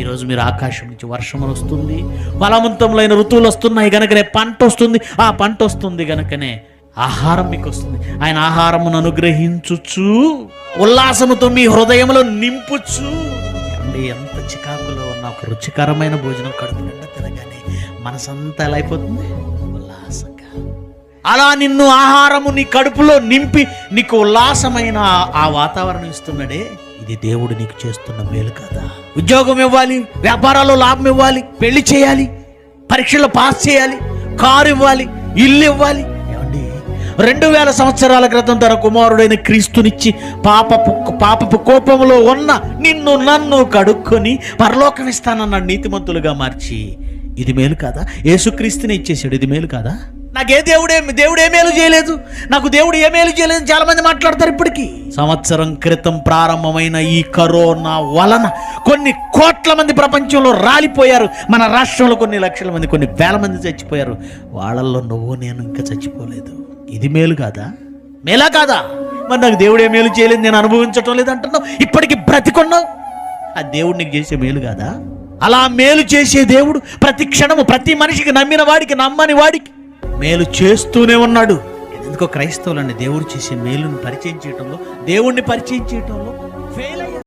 ఈరోజు మీరు ఆకాశం నుంచి వర్షం వస్తుంది బలవంతములైన ఋతువులు వస్తున్నాయి గనుకనే పంట వస్తుంది. ఆ పంట వస్తుంది గనకనే ఆహారం మీకు వస్తుంది. ఆయన ఆహారమును అనుగ్రహించుచు ఉల్లాసముతో మీ హృదయంలో నింపుచు. అంటే ఎంత చికాకులో ఉన్న ఒక రుచికరమైన భోజనం కడుపు నిండా తినగానే మనసంతా ఎలా అయిపోతుంది? ఉల్లాసంగా. అలా నిన్ను ఆహారము నీ కడుపులో నింపి నీకు ఉల్లాసమైన ఆ వాతావరణం ఇస్తున్నాడే. ఇది దేవుడు నీకు చేస్తున్న మేలు కదా. ఉద్యోగం ఇవ్వాలి వ్యాపారాల్లో లాభం ఇవ్వాలి పెళ్ళి చేయాలి పరీక్షలో పాస్ చేయాలి కారు ఇవ్వాలి ఇల్లు ఇవ్వాలి. ఏమండి? రెండు వేల సంవత్సరాల క్రితం తన కుమారుడైన క్రీస్తునిచ్చి పాపపు పాపపు కోపంలో ఉన్న నిన్ను నన్ను కడుక్కొని పరలోకం ఇస్తానన్న నీతిమంతులుగా మార్చి. ఇది మేలు కాదా? యేసుక్రీస్తుని ఇచ్చేసాడు ఇది మేలు కాదా? నాకు ఏ దేవుడే దేవుడు ఏ మేలు చేయలేదు. నాకు దేవుడు ఏ మేలు చేయలేదు. చాలా మంది మాట్లాడతారు ఇప్పటికి. సంవత్సరం క్రితం ప్రారంభమైన ఈ కరోనా వలన కొన్ని కోట్ల మంది ప్రపంచంలో రాలిపోయారు. మన రాష్ట్రంలో కొన్ని లక్షల మంది కొన్ని వేల మంది చచ్చిపోయారు. వాళ్ళల్లో నువ్వు నేను ఇంకా చచ్చిపోలేదు. ఇది మేలు కాదా? మేలా కాదా? మరి నాకు దేవుడు ఏ మేలు చేయలేదు నేను అనుభవించటం లేదు అంటున్నావు ఇప్పటికి బ్రతికున్నావు. ఆ దేవుడు నీకు చేసే మేలు కాదా? అలా మేలు చేసే దేవుడు ప్రతి క్షణము ప్రతి మనిషికి నమ్మిన వాడికి నమ్మని వాడికి మేలు చేస్తూనే ఉన్నాడు. ఎందుకో క్రైస్తవులని దేవుడు చేసే మేలును పరిచయం చేయటంలో దేవుణ్ణి పరిచయం చేయటంలో